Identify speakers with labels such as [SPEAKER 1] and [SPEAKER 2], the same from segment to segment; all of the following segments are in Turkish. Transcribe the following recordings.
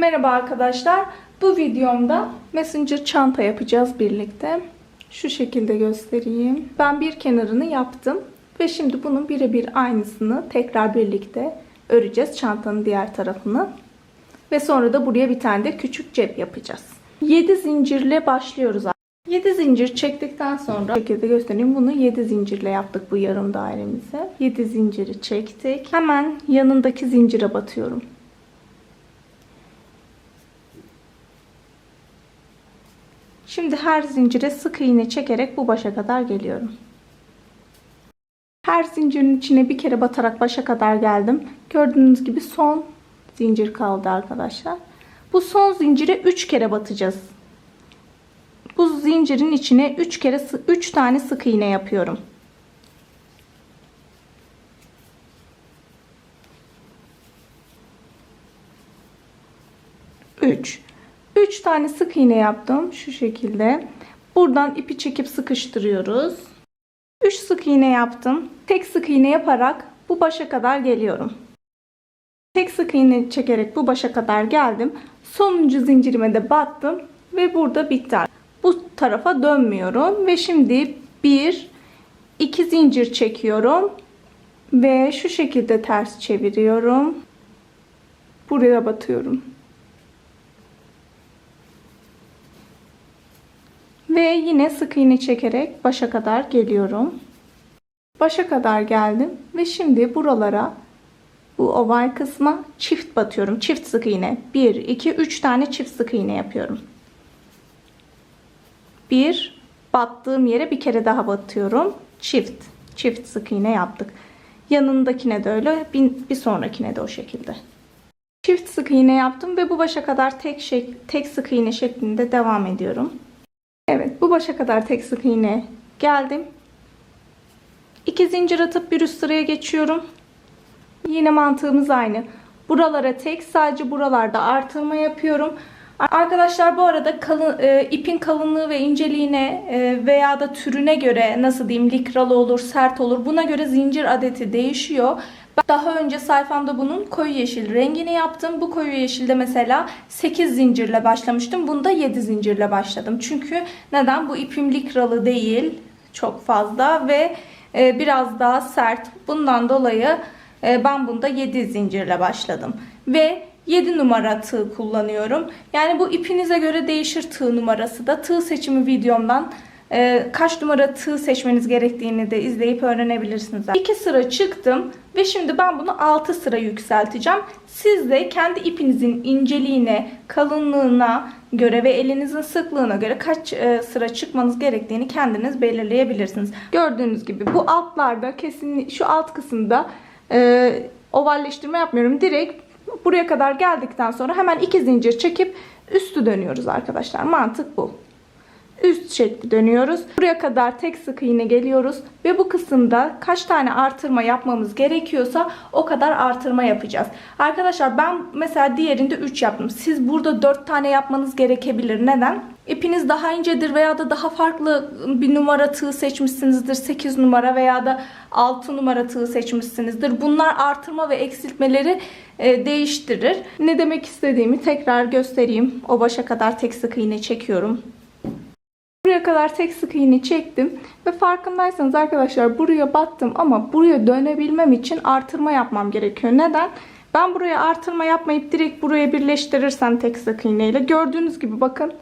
[SPEAKER 1] Merhaba arkadaşlar. Bu videomda messenger çanta yapacağız birlikte. Şu şekilde göstereyim. Ben bir kenarını yaptım. Ve şimdi bunun birebir aynısını tekrar birlikte öreceğiz çantanın diğer tarafını. Ve sonra da buraya bir tane de küçük cep yapacağız. 7 zincirle başlıyoruz. 7 zincir çektikten sonra şekilde göstereyim. Bunu 7 zincirle yaptık bu yarım dairemizi. 7 zinciri çektik. Hemen yanındaki zincire batıyorum. Şimdi her zincire sık iğne çekerek bu başa kadar geliyorum. Her zincirin içine bir kere batarak başa kadar geldim. Gördüğünüz gibi son zincir kaldı arkadaşlar. Bu son zincire 3 kere batacağız. Bu zincirin içine 3 kere 3 tane sık iğne yapıyorum. Üç. 3 tane sık iğne yaptım şu şekilde. Buradan ipi çekip sıkıştırıyoruz. 3 sık iğne yaptım. Tek sık iğne yaparak bu başa kadar geliyorum. Tek sık iğne çekerek bu başa kadar geldim. Sonuncu zincirime de battım ve burada bitti. Bu tarafa dönmüyorum ve şimdi 1 2 zincir çekiyorum ve şu şekilde ters çeviriyorum. Buraya batıyorum. Ve yine sık iğne çekerek başa kadar geliyorum. Başa kadar geldim ve şimdi buralara bu oval kısma çift batıyorum. Çift sık iğne. 1 2 3 tane çift sık iğne yapıyorum. 1 battığım yere bir kere daha batıyorum. Çift çift sık iğne yaptık. Yanındakine de öyle, bir, sonrakine de o şekilde. Çift sık iğne yaptım ve bu başa kadar tek şey tek sık iğne şeklinde devam ediyorum. Evet bu başa kadar tek sık iğne geldim. İki zincir atıp bir üst sıraya geçiyorum. Yine mantığımız aynı. Buralara tek sadece buralarda artırma yapıyorum. Arkadaşlar bu arada kalın, e, ipin kalınlığı ve inceliğine e, veya da türüne göre nasıl diyeyim likralı olur sert olur buna göre zincir adeti değişiyor. Daha önce sayfamda bunun koyu yeşil rengini yaptım. Bu koyu yeşilde mesela 8 zincirle başlamıştım. Bunda 7 zincirle başladım. Çünkü neden? Bu ipim likralı değil çok fazla ve e, biraz daha sert. Bundan dolayı e, ben bunda 7 zincirle başladım. Ve 7 numara tığ kullanıyorum. Yani bu ipinize göre değişir tığ numarası da. Tığ seçimi videomdan e, kaç numara tığ seçmeniz gerektiğini de izleyip öğrenebilirsiniz. 2 sıra çıktım ve şimdi ben bunu 6 sıra yükselteceğim. Siz de kendi ipinizin inceliğine, kalınlığına göre ve elinizin sıklığına göre kaç e, sıra çıkmanız gerektiğini kendiniz belirleyebilirsiniz. Gördüğünüz gibi bu altlarda kesin şu alt kısımda e, ovalleştirme yapmıyorum. Direkt buraya kadar geldikten sonra hemen iki zincir çekip üstü dönüyoruz arkadaşlar. Mantık bu üst şekli dönüyoruz. Buraya kadar tek sık iğne geliyoruz ve bu kısımda kaç tane artırma yapmamız gerekiyorsa o kadar artırma yapacağız. Arkadaşlar ben mesela diğerinde 3 yaptım. Siz burada 4 tane yapmanız gerekebilir. Neden? İpiniz daha incedir veya da daha farklı bir numara tığ seçmişsinizdir. 8 numara veya da 6 numara tığ seçmişsinizdir. Bunlar artırma ve eksiltmeleri e, değiştirir. Ne demek istediğimi tekrar göstereyim. O başa kadar tek sık iğne çekiyorum. Buraya kadar tek sık iğne çektim ve farkındaysanız arkadaşlar buraya battım ama buraya dönebilmem için artırma yapmam gerekiyor. Neden? Ben buraya artırma yapmayıp direkt buraya birleştirirsem tek sık iğneyle gördüğünüz gibi bakın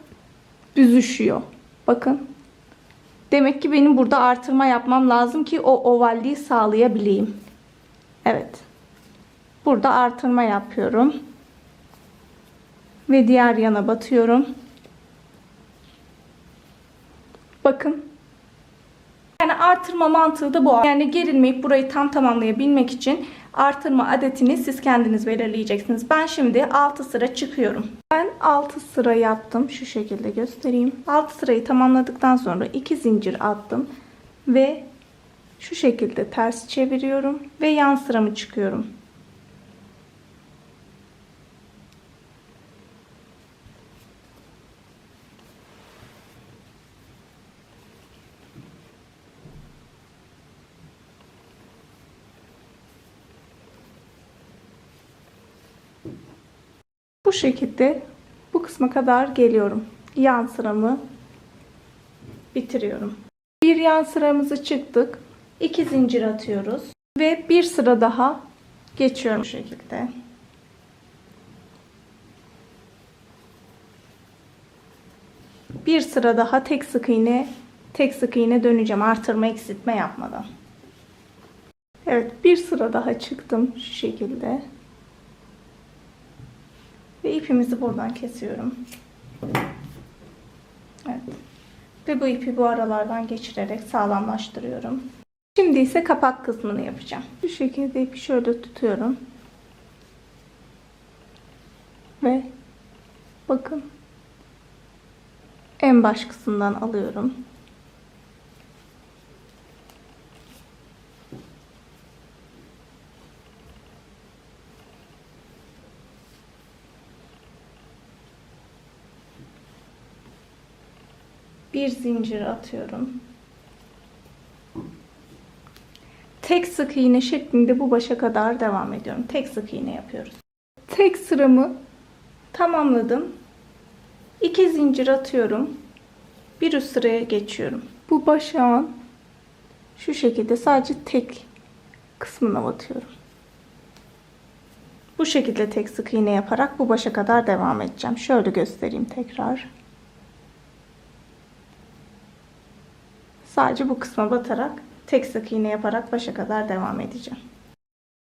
[SPEAKER 1] büzüşüyor. Bakın. Demek ki benim burada artırma yapmam lazım ki o ovalliği sağlayabileyim. Evet. Burada artırma yapıyorum. Ve diğer yana batıyorum. Bakın. Yani artırma mantığı da bu. Yani gerilmeyip burayı tam tamamlayabilmek için artırma adetini siz kendiniz belirleyeceksiniz. Ben şimdi 6 sıra çıkıyorum. Ben 6 sıra yaptım. Şu şekilde göstereyim. 6 sırayı tamamladıktan sonra 2 zincir attım. Ve şu şekilde ters çeviriyorum. Ve yan sıramı çıkıyorum. Bu şekilde bu kısma kadar geliyorum. Yan sıramı bitiriyorum. Bir yan sıramızı çıktık. 2 zincir atıyoruz ve bir sıra daha geçiyorum bu şekilde. Bir sıra daha tek sık iğne tek sık iğne döneceğim artırma eksiltme yapmadan. Evet bir sıra daha çıktım şu şekilde. Ve ipimizi buradan kesiyorum. Evet. Ve bu ipi bu aralardan geçirerek sağlamlaştırıyorum. Şimdi ise kapak kısmını yapacağım. Bu şekilde ipi şöyle tutuyorum. Ve bakın en baş kısımdan alıyorum. Bir zincir atıyorum. Tek sık iğne şeklinde bu başa kadar devam ediyorum. Tek sık iğne yapıyoruz. Tek sıramı tamamladım. İki zincir atıyorum. Bir üst sıraya geçiyorum. Bu başağın şu şekilde sadece tek kısmına batıyorum. Bu şekilde tek sık iğne yaparak bu başa kadar devam edeceğim. Şöyle göstereyim tekrar. Sadece bu kısma batarak tek sık iğne yaparak başa kadar devam edeceğim.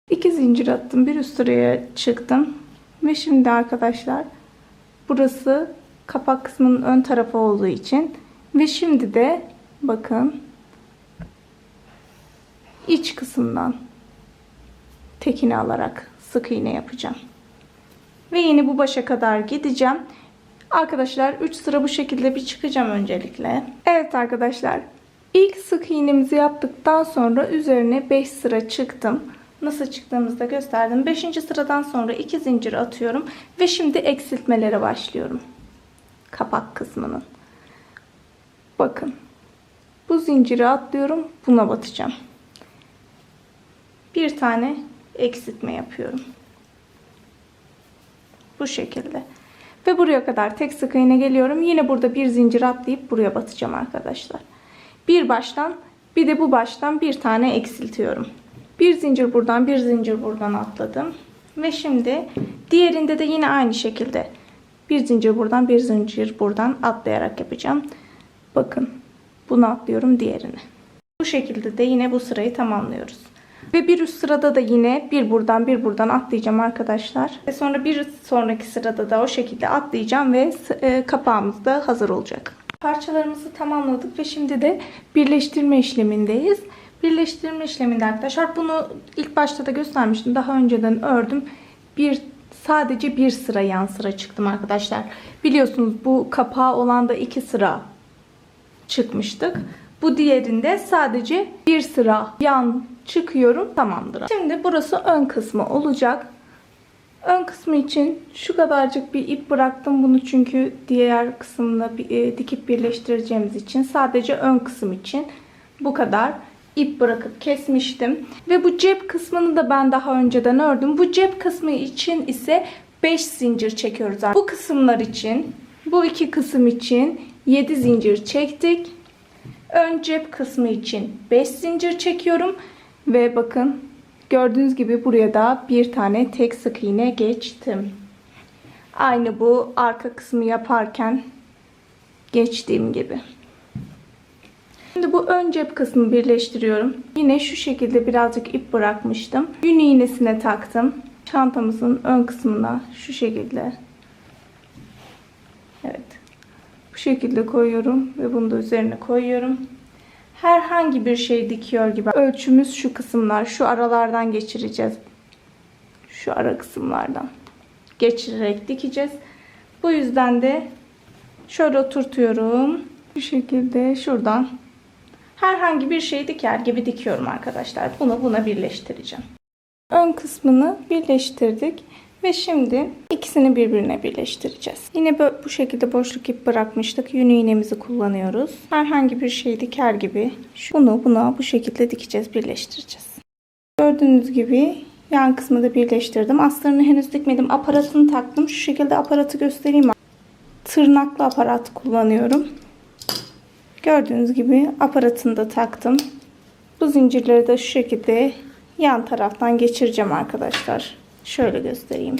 [SPEAKER 1] İki zincir attım. Bir üst sıraya çıktım. Ve şimdi arkadaşlar burası kapak kısmının ön tarafı olduğu için ve şimdi de bakın iç kısımdan tekini alarak sık iğne yapacağım. Ve yine bu başa kadar gideceğim. Arkadaşlar 3 sıra bu şekilde bir çıkacağım öncelikle. Evet arkadaşlar ilk sık iğnemizi yaptıktan sonra üzerine 5 sıra çıktım. Nasıl çıktığımızı da gösterdim. 5. sıradan sonra 2 zincir atıyorum ve şimdi eksiltmelere başlıyorum. Kapak kısmının. Bakın. Bu zinciri atlıyorum. Buna batacağım. Bir tane eksiltme yapıyorum. Bu şekilde. Ve buraya kadar tek sık iğne geliyorum. Yine burada bir zincir atlayıp buraya batacağım arkadaşlar. Bir baştan bir de bu baştan bir tane eksiltiyorum. Bir zincir buradan bir zincir buradan atladım. Ve şimdi diğerinde de yine aynı şekilde bir zincir buradan bir zincir buradan atlayarak yapacağım. Bakın bunu atlıyorum diğerini. Bu şekilde de yine bu sırayı tamamlıyoruz. Ve bir üst sırada da yine bir buradan bir buradan atlayacağım arkadaşlar. Ve sonra bir sonraki sırada da o şekilde atlayacağım ve e, kapağımız da hazır olacak. Parçalarımızı tamamladık ve şimdi de birleştirme işlemindeyiz. Birleştirme işleminde arkadaşlar bunu ilk başta da göstermiştim. Daha önceden ördüm. Bir sadece bir sıra yan sıra çıktım arkadaşlar. Biliyorsunuz bu kapağı olan da iki sıra çıkmıştık. Bu diğerinde sadece bir sıra yan çıkıyorum tamamdır. Şimdi burası ön kısmı olacak. Ön kısmı için şu kadarcık bir ip bıraktım bunu çünkü diğer kısımla e, dikip birleştireceğimiz için sadece ön kısım için bu kadar ip bırakıp kesmiştim. Ve bu cep kısmını da ben daha önceden ördüm. Bu cep kısmı için ise 5 zincir çekiyoruz. Bu kısımlar için bu iki kısım için 7 zincir çektik. Ön cep kısmı için 5 zincir çekiyorum. Ve bakın gördüğünüz gibi buraya da bir tane tek sık iğne geçtim. Aynı bu arka kısmı yaparken geçtiğim gibi. Şimdi bu ön cep kısmını birleştiriyorum. Yine şu şekilde birazcık ip bırakmıştım. Yün iğnesine taktım. Çantamızın ön kısmına şu şekilde. Evet. Bu şekilde koyuyorum ve bunu da üzerine koyuyorum. Herhangi bir şey dikiyor gibi. Ölçümüz şu kısımlar. Şu aralardan geçireceğiz. Şu ara kısımlardan. Geçirerek dikeceğiz. Bu yüzden de şöyle oturtuyorum. Bu şekilde şuradan herhangi bir şey diker gibi dikiyorum arkadaşlar. Bunu buna birleştireceğim. Ön kısmını birleştirdik ve şimdi ikisini birbirine birleştireceğiz. Yine bu şekilde boşluk ip bırakmıştık. Yün iğnemizi kullanıyoruz. Herhangi bir şey diker gibi bunu buna bu şekilde dikeceğiz, birleştireceğiz. Gördüğünüz gibi Yan kısmı da birleştirdim. Astarını henüz dikmedim. Aparatını taktım. Şu şekilde aparatı göstereyim. Tırnaklı aparat kullanıyorum. Gördüğünüz gibi aparatını da taktım. Bu zincirleri de şu şekilde yan taraftan geçireceğim arkadaşlar. Şöyle göstereyim.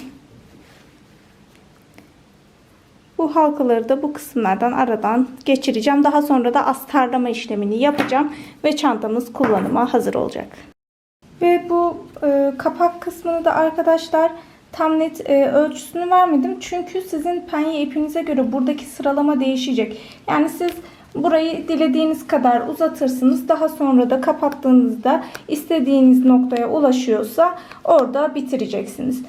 [SPEAKER 1] Bu halkaları da bu kısımlardan aradan geçireceğim. Daha sonra da astarlama işlemini yapacağım ve çantamız kullanıma hazır olacak. Ve bu e, kapak kısmını da arkadaşlar tam net e, ölçüsünü vermedim. Çünkü sizin penye ipinize göre buradaki sıralama değişecek. Yani siz burayı dilediğiniz kadar uzatırsınız. Daha sonra da kapattığınızda istediğiniz noktaya ulaşıyorsa orada bitireceksiniz.